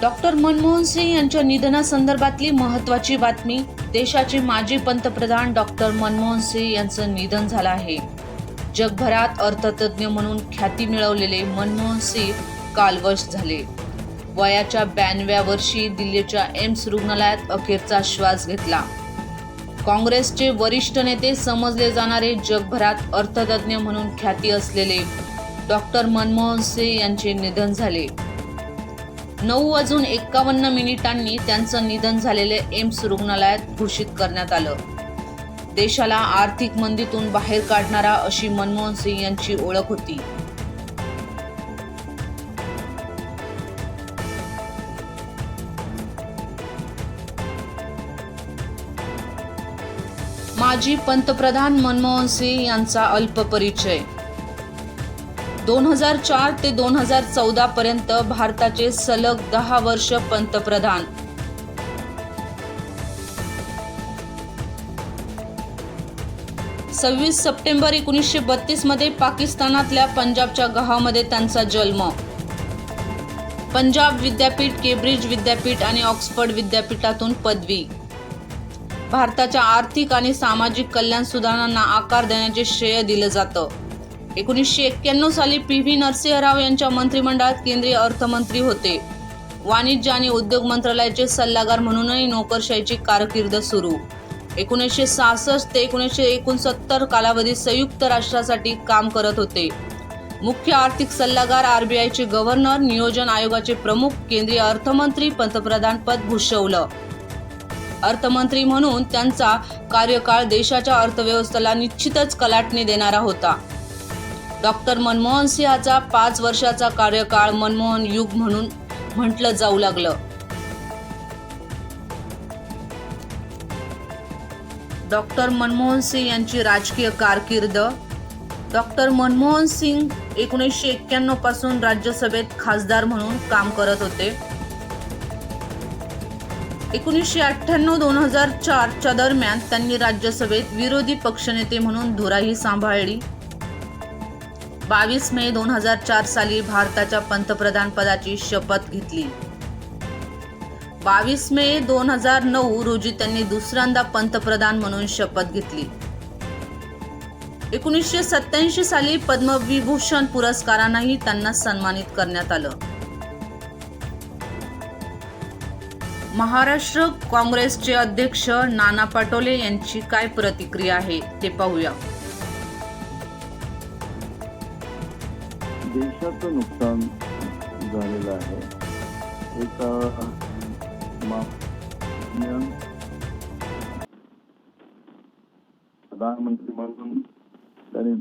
Doctor Manmohan Singh यांच्या निधनासंदर्भातली महत्वाची बातमी देशाचे माजी पंतप्रधान डॉक्टर मनमोहन सिंग यांचं निधन झालं आहे. जगभरात अर्थतज्ज्ञ म्हणून ख्याती मिळवलेले मनमोहन सिंग कालवश झाले. वयाच्या ब्याण्णव्या वर्षी दिल्लीच्या एम्स रुग्णालयात अखेरचा श्वास घेतला. काँग्रेसचे वरिष्ठ नेते समजले जाणारे जगभरात अर्थतज्ज्ञ म्हणून ख्याती असलेले डॉक्टर मनमोहन सिंग यांचे निधन झाले. नऊ वाजून एक्कावन्न मिनिटांनी त्यांचं निधन झालेले एम्स रुग्णालयात घोषित करण्यात आलं. देशाला आर्थिक मंदीतून बाहेर काढणारा अशी मनमोहन सिंग यांची ओळख होती. माजी पंतप्रधान मनमोहन सिंग यांचा अल्प परिचय. दोन हजार चार ते दोन हजार चौदा पर्यंत भारताचे सलग दहा वर्ष पंतप्रधान. सव्वीस सप्टेंबर एकोणीसशे बत्तीसमध्ये पाकिस्तानातल्या पंजाबच्या गहामध्ये त्यांचा जन्म. पंजाब विद्यापीठ केम्ब्रिज विद्यापीठ आणि ऑक्सफर्ड विद्यापीठातून पदवी. भारताच्या आर्थिक आणि सामाजिक कल्याण सुधारणांना आकार देण्याचे श्रेय दिलं जातं. एकोणीसशे एक्क्याण्णव साली पी व्ही नरसिंहराव यांच्या मंत्रिमंडळात केंद्रीय अर्थमंत्री होते. वाणिज्य आणि उद्योग मंत्रालयाचे सल्लागार म्हणूनही नोकरशाहीची कारकीर्द सुरू. एकोणीसशे सहासष्ट ते एकोणीसशे एकोणसत्तर कालावधीत संयुक्त राष्ट्रासाठी काम करत होते. मुख्य आर्थिक सल्लागार आरबीआयचे गव्हर्नर नियोजन आयोगाचे प्रमुख केंद्रीय अर्थमंत्री पंतप्रधान पद भूषवलं. अर्थमंत्री म्हणून त्यांचा कार्यकाळ देशाच्या अर्थव्यवस्थेला निश्चितच कलाटणी देणारा होता. डॉक्टर मनमोहन सिंहाचा पाच वर्षाचा कार्यकाळ मनमोहन युग म्हणून म्हटलं जाऊ लागलं. डॉक्टर मनमोहन सिंग यांची राजकीय कारकीर्द. डॉक्टर मनमोहन सिंग एकोणीसशे एक्क्याण्णवपासून राज्यसभेत खासदार म्हणून काम करत होते. एकोणीसशे अठ्ठ्याण्णव दोन हजार चारच्या दरम्यान त्यांनी राज्यसभेत विरोधी पक्षनेते म्हणून धुराही सांभाळली. बावीस मे दोन हजार चार साली भारताच्या पंतप्रधान पदाची शपथ घेतली. बावीस मे दोन हजार नऊ रोजी त्यांनी दुसऱ्यांदा पंतप्रधान म्हणून शपथ घेतली. एकोणीसशे सत्याऐंशी साली पद्मविभूषण पुरस्कारांनाही त्यांना सन्मानित करण्यात आलं. महाराष्ट्र काँग्रेसचे अध्यक्ष नाना पटोले यांची काय प्रतिक्रिया आहे ते पाहूया. देशाचं नुकसान झालेलं आहे. एक प्रधानमंत्री म्हणून त्याने